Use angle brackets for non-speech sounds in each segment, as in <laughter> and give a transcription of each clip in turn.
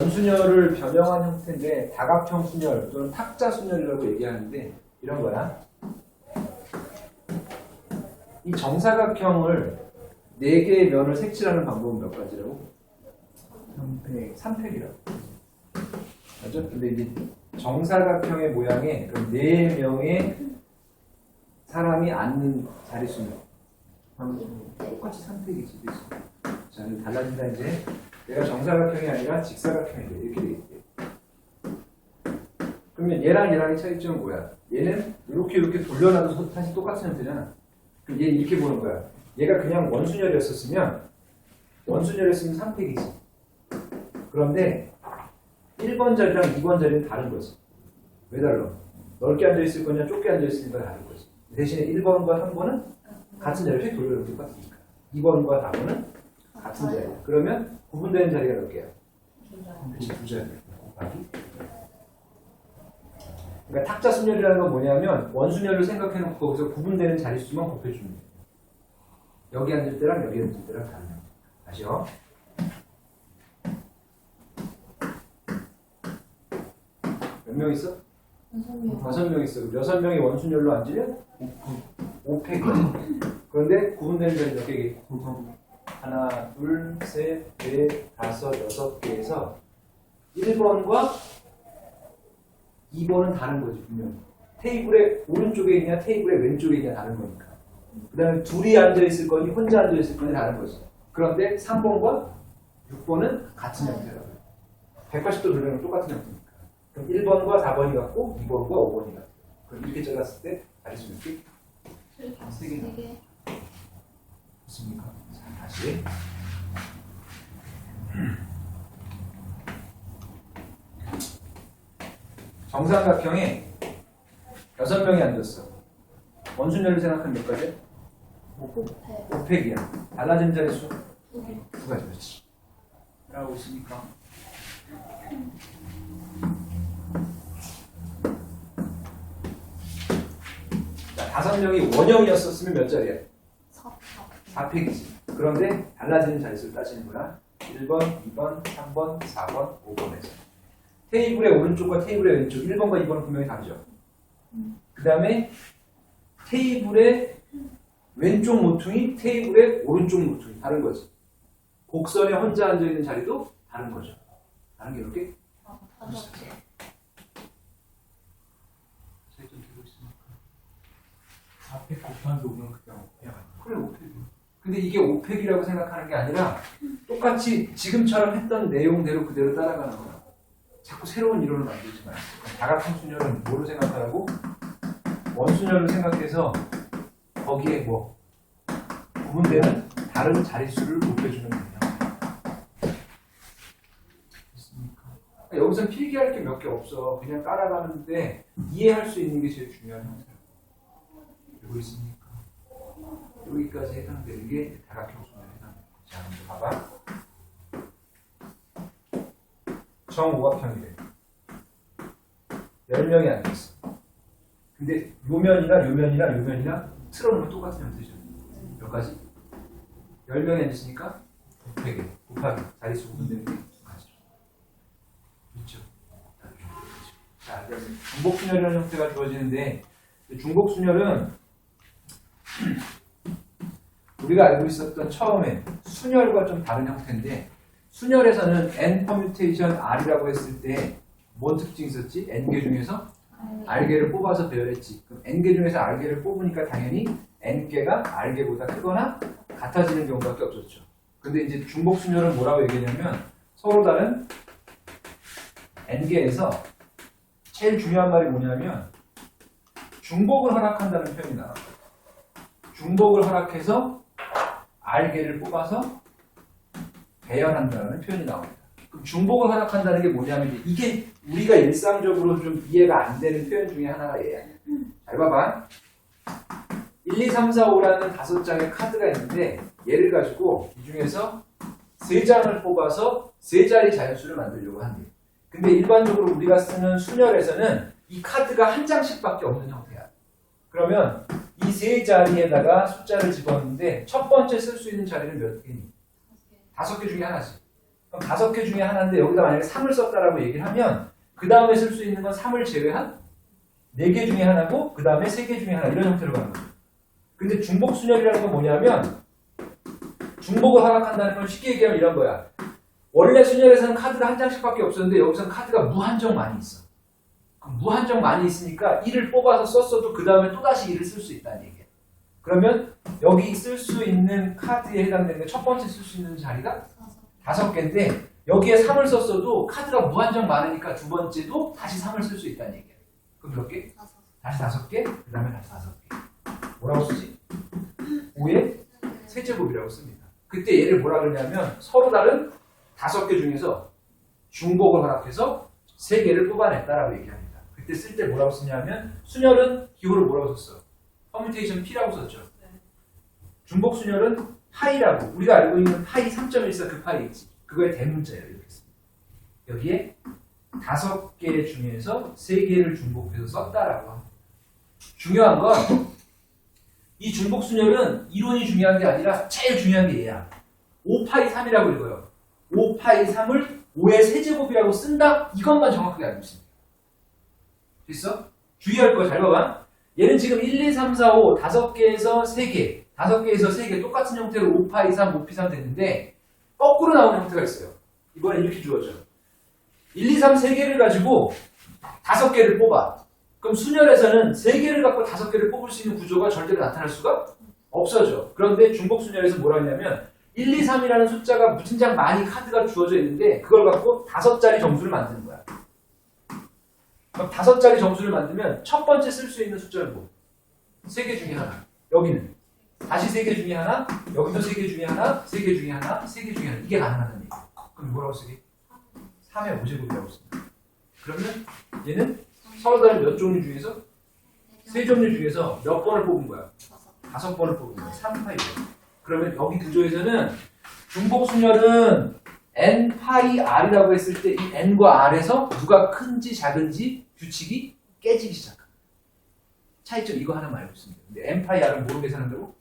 원순열을 변형한 형태인데 다각형 순열 또는 탁자 순열이라고 얘기하는데 이런 거야. 이 정사각형을 네 개의 면을 색칠하는 방법은 몇 가지라고? 3팩. 3팩이라고. 맞죠? 근데 이제 정사각형의 모양에 그네 명의 사람이 앉는 자리 수는 똑같이 3팩이지. 자, 이제 달라진다 이제. 얘가 정사각형이 아니라 직사각형이 돼. 이렇게 돼 있대. 그러면 얘랑 얘랑의 차이점은 뭐야? 얘는 이렇게 이렇게 돌려놔도 소- 사실 똑같은 형태잖아. 그럼 얘 이렇게 보는 거야. 얘가 그냥 원순열이었었으면 원순열이었으면 3팩이지. 그런데 1번 자리랑 2번 자리는 다른 거지. 왜 달라? 넓게 앉아 있을 거냐 좁게 앉아 있으니까 다른 거지. 대신에 1번과 3번은 같은 자리를 휙 돌려도 똑같으니까. 2번과 4번은 같은 자리야. 그러면 구분되는 자리가 몇 개야? 그렇지, 두 자리. 그러니까 탁자 순열이라는 건 뭐냐면 원순열을 생각해놓고 거기서 구분되는 자릿수만 거예요. 여기 앉을 때랑 여기 앉을 때랑 거. 아시죠? 몇 명 있어? 다섯 명 있어. 여섯 명이 원순열로 앉으면 5팩이야. 그런데 구분되는 자리 몇 개? 하나, 둘, 셋, 넷, 다섯, 여섯 개에서 1번과 2번은 다른 거지, 분명히. 테이블의 오른쪽에 있냐, 테이블의 왼쪽에 있냐 다른 거니까. 그 다음에 둘이 앉아있을 거니, 혼자 앉아있을 거니 다른 거지. 그런데 3번과 6번은 같은 형태라고. 180도 돌리면 똑같은 형태니까. 그럼 1번과 4번이 같고, 2번과 5번이 같고. 그럼 이렇게 잘랐을 때, 자릿수 몇 개? 세 개. 좋습니까? 자, 다시. 정삼각형에 여섯 명이 앉았어. 원순열을 생각하면 몇 가지? 5팩이야. 달라진 자릿수? 두 가지 그렇지. 라고 있으니까. 자, 다섯 명이 원형이었었으면 몇 자리야? 4팩이지. 그런데 달라지는 자릿수를 따지는구나. 1번, 2번, 3번, 4번, 5번에서. 테이블의 오른쪽과 테이블의 왼쪽, 1번과 2번은 분명히 다르죠. 그 다음에 테이블의 왼쪽 모퉁이, 테이블의 오른쪽 모퉁이. 다른 거지. 곡선에 혼자 앉아 있는 자리도 다른 거죠. 다른 게 이렇게 차이점 되고 있습니다. 4팩 곱한 녹은 그냥 그냥 그래, 5팩이. 근데 이게 5팩이라고 생각하는 게 아니라 똑같이 지금처럼 했던 내용대로 그대로 따라가는 거야. 자꾸 새로운 이론을 만들지 마. 다각형 순열은 뭐로 생각하라고? 원순열을 생각해서 거기에 뭐 구분되는 다른 자릿수를 거야. 됐습니까? 그러니까 여기서 필기할 게 몇 개 없어. 그냥 따라가는데 이해할 수 있는 게 제일 중요한 형태야. 알고 있습니까? 여기까지 해당되는 게 다각형 순열에 해당돼요. 자, 먼저 봐봐. 정오각형이래. 10명이 앉아있어. 근데 요면이나 요면이나 요면이나 틀어놓으면 똑같은 형태죠. 몇 가지? 10명이 앉았으니까 곱하기, 곱하기, 자릿수 구분되는 게 두 가지죠. 그렇죠? 자, 그래서 중복순열이라는 형태가 주어지는데 중복순열은 <clears throat> 우리가 알고 있었던 처음에 순열과 좀 다른 형태인데 순열에서는 n 퍼뮤테이션 r이라고 했을 때 뭔 특징이 있었지? n개 중에서 r개를 뽑아서 배열했지. 그럼 n개 중에서 r개를 뽑으니까 당연히 n개가 r개보다 크거나 같아지는 경우밖에 없었죠. 근데 이제 중복 순열은 뭐라고 얘기하냐면 서로 다른 n개에서 제일 중요한 말이 뭐냐면 중복을 허락한다는 표현이 나와. 중복을 허락해서 r개를 뽑아서 배열한다는 표현이 나옵니다. 그럼 중복을 허락한다는 게 뭐냐면 이게 우리가 일상적으로 좀 이해가 안 되는 표현 중에 하나가 얘야. 잘 봐봐. 1, 2, 3, 4, 5라는 다섯 장의 카드가 있는데 얘를 가지고 이 중에서 세 장을 뽑아서 세 자리 자연수를 만들려고 한대. 근데 일반적으로 우리가 쓰는 순열에서는 이 카드가 한 장씩밖에 없는 형태야. 그러면 이 세 자리에다가 숫자를 집었는데 첫 번째 쓸 수 있는 자리는 몇 개니? 다섯 개 중에 하나지. 그럼 다섯 개 중에 하나인데 여기다 만약에 3을 썼다라고 얘기를 하면 그 다음에 쓸 수 있는 건 3을 제외한 4개 중에 하나고 그 다음에 3개 중에 하나 이런 형태로 가는 거예요. 근데 중복 순열이라는 건 뭐냐면 중복을 허락한다는 건 쉽게 얘기하면 이런 거야. 원래 순열에서는 카드가 한 장씩밖에 없었는데 여기서는 카드가 무한정 많이 있어. 무한정 많이 있으니까 1을 뽑아서 썼어도 그 다음에 또다시 1을 쓸 수 있다는 얘기야. 그러면 여기 쓸 수 있는 카드에 해당되는 첫 번째 쓸 수 있는 자리가 다섯 개인데 여기에 3을 썼어도 카드가 무한정 많으니까 두 번째도 다시 3을 쓸 수 있다는 얘기야. 그럼 몇 개? 다시 다섯 개, 그 다음에 다시 다섯 개. 뭐라고 쓰지? 5의 세제곱이라고 씁니다. 그때 얘를 뭐라 그러냐면 서로 다른 다섯 개 중에서 중복을 허락해서 세 개를 뽑아냈다라고 얘기합니다. 그때 쓸 때 뭐라고 쓰냐면 순열은 기호를 뭐라고 썼어? 퍼뮤테이션 P라고 썼죠. 중복 순열은 파이라고 우리가 알고 있는 파이 3.14 그 파이 있지. 그거의 대문자예요. 이렇게 씁니다. 여기에 다섯 개 중에서 세 개를 중복해서 썼다라고 합니다. 중요한 건 이 중복 순열은 이론이 중요한 게 아니라 제일 중요한 게 얘야. 5파이 3이라고 읽어요. 5파이 3을 5의 세제곱이라고 쓴다? 이것만 정확하게 알고 있습니다. 됐어? 주의할 거 잘 봐봐. 얘는 지금 1, 2, 3, 4, 5 다섯 개에서 3개, 다섯 개에서 3개 똑같은 형태로 5파이 3, 5 피 3 됐는데 거꾸로 나오는 형태가 있어요. 이번엔 이렇게 주어져. 1, 2, 3, 3개를 가지고 다섯 개를 뽑아. 그럼 순열에서는 세 개를 갖고 다섯 개를 뽑을 수 있는 구조가 절대로 나타날 수가 없어져. 그런데 중복 순열에서 뭐라 했냐면 1, 2, 3이라는 숫자가 무진장 많이 카드가 주어져 있는데 그걸 갖고 다섯 자리 점수를 만드는 거야. 그럼 다섯 자리 점수를 만들면 첫 번째 쓸 수 있는 숫자는 뭐? 세 개 중에 하나. 여기는 다시 세 개 중에 하나, 여기도 세 개 중에 하나, 세 개 중에 하나, 세 개 중에 하나. 이게 가능하다는 얘기. 그럼 뭐라고 쓰기? 3의 5제곱이라고 씁니다. 그러면 얘는 서로 다른 몇 종류 중에서 세 종류 중에서 몇 번을 뽑은 거야? 다섯 번을 뽑은 거야. 3 파이. 그러면 여기 구조에서는 중복 순열은 n 파이 r이라고 했을 때 이 n과 r에서 누가 큰지 작은지 규칙이 깨지기 시작합니다. 차이점 이거 하나만 알고 있습니다. 근데 r은 뭐로 계산한다고?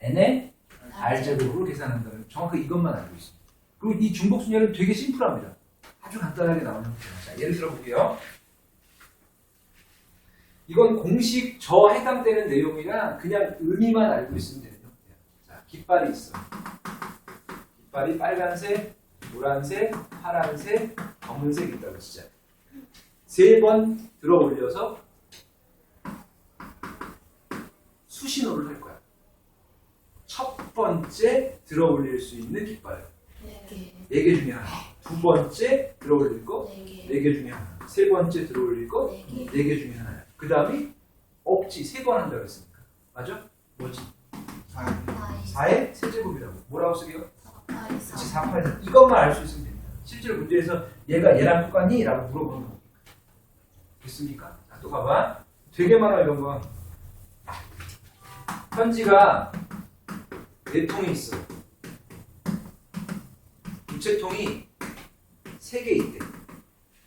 n의 r 제곱으로 계산한다는 정확히 이것만 알고 있습니다. 그리고 이 중복 순열은 되게 심플합니다. 아주 간단하게 나오는 형태예요. 자, 예를 들어 볼게요. 이건 공식 저 해당되는 내용이랑 그냥 의미만 알고 있으면 되는 형태야. 자, 깃발이 있어. 깃발이 빨간색, 노란색, 파란색, 검은색 있다고 진짜. 세 번 들어 올려서 수신호를 할 거야. 첫 번째 들어 올릴 수 있는 깃발. 네 개 중에 하나. 두 번째 들어 올릴 거, 네 개 중에 하나. 세 번째 들어 올릴 거, 네 개 중에 하나야. 그 다음이 없지. 세 번 한다고 했으니까. 맞아? 뭐지? 4의 세제곱이라고. 뭐라고 쓰게요? 그치, 4파에서 이것만 알 수 있으면 됩니다. 실제로 문제에서 얘가 얘랑 똑같니? 라고 물어보는 거니까. 됐습니까? 자, 또 봐봐. 되게 많아, 이런 거. 편지가 네 통이 있어. 우체통이 세 개 있대.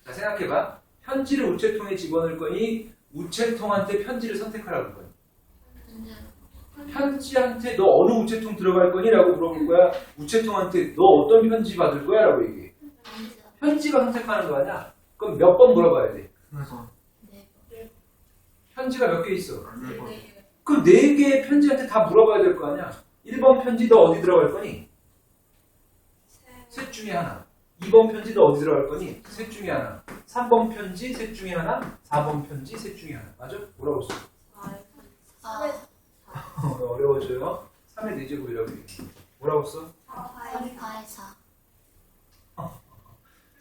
자, 생각해봐. 편지를 우체통에 집어넣을 거니 우체통한테 편지를 선택하라고 할 거야. 편지한테 너 어느 우체통 들어갈 거니? 라고 물어볼 거야. 우체통한테 너 어떤 편지 받을 거야? 라고 얘기해. 편지가 선택하는 거 아니야? 그럼 몇 번 물어봐야 돼? 편지가 몇 개 있어? 그 네 개의 편지한테 다 물어봐야 될 거 아니야? 1번 편지 너 어디 들어갈 거니? 셋 중에 하나. 2번 편지 너 어디 들어갈 거니? 셋 중에 하나. 3번 편지 셋 중에 하나. 4번 편지 셋 중에 하나. 맞아? 뭐라고 써? 어려워져요. 3의 4제곱이라고 얘기해. 뭐라고 써?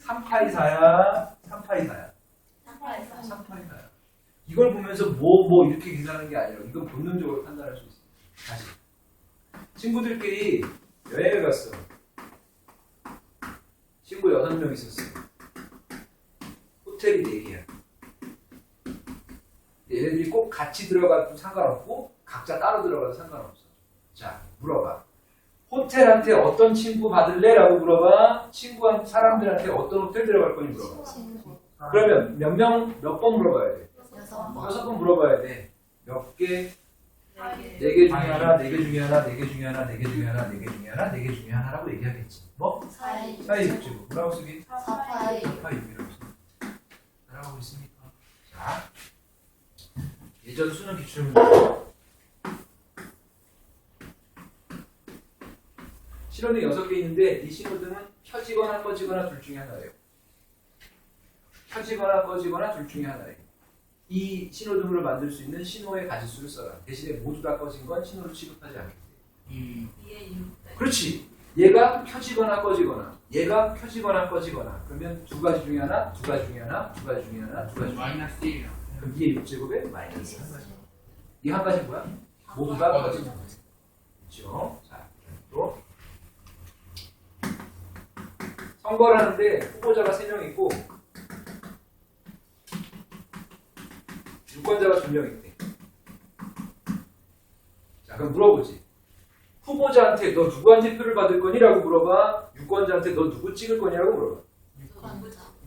3파이 4야. 3파이 4야. 3파이 4야. 이걸 보면서 뭐, 뭐 이렇게 계산하는 게 아니라 이건 본능적으로 판단할 수 있어. 다시. 친구들끼리 여행을 갔어. 친구 6명 있었어. 호텔이 4개야. 얘네들이 꼭 같이 들어가도 상관없고 각자 따로 들어가도 상관없어. 자, 물어봐. 호텔한테 어떤 친구 받을래? 라고 물어봐. 친구 한 사람들한테 어떤 호텔 들어갈 거니 물어봐. 그러면 몇 명, 몇 번 물어봐야 돼? 여섯 번 물어봐야 돼. 몇 개, 네 개 중에 하나, 네 개 중에 하나, 네 개 중에 하나, 네 개 중에 하나, 네 개 중에 하나, 네 개 중에 하나라고 얘기하겠지. 뭐? 사이 사이 육지고 뭐라고 쓰기? 사파이 사이 육이라고 쓰기. 잘하고 있습니까? 자, 예전 수능 기출문제. 신호등 6개 있는데 이 신호등은 켜지거나 꺼지거나 둘 중에 하나예요. 켜지거나 꺼지거나 둘 중에 하나예요. 이 신호등으로 만들 수 있는 신호의 가지수를 써라. 대신에 모두 다 꺼진 건 신호를 취급하지 않게 돼. 이 그렇지. 얘가 켜지거나 꺼지거나, 얘가 켜지거나 꺼지거나. 그러면 두 가지 중에 하나, 두 가지 중에 하나, 두 가지 중에 하나, 두 가지 중에 하나. 마이너스 1이요. 그럼 이게 6제곱에 마이너스 한 가지. 이 한 가지 뭐야? 모두 다 꺼지는 거지. 그렇죠? 자, 또 선거를 하는데 후보자가 3명 있고 유권자가 2명 있대. 자, 그럼 물어보지. 후보자한테 너 누구한테 표를 받을 거니라고 물어봐. 유권자한테 너 누구 찍을 거냐고 물어봐.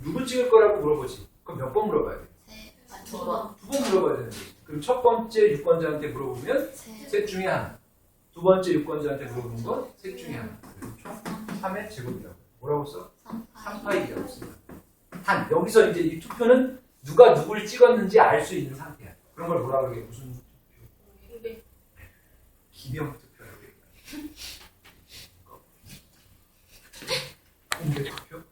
누구 찍을 거라고 물어보지. 그럼 몇 번 물어봐야 돼? 두 번 두 번 물어봐야 되는 거지. 그럼 첫 번째 유권자한테 물어보면 세셋 중에 하나. 두 번째 유권자한테 물어보는 건 셋 중에 하나. 그리고 총 3의 제곱이라고. 뭐라고 써? 삼파이 3파이라고 씁니다. 단, 여기서 이제 이 투표는 누가 누굴 찍었는지 알 수 있는 상태야. 그런 걸 뭐라 그러게 무슨 네. 기명 투표라고 얘기해. 공개 투표?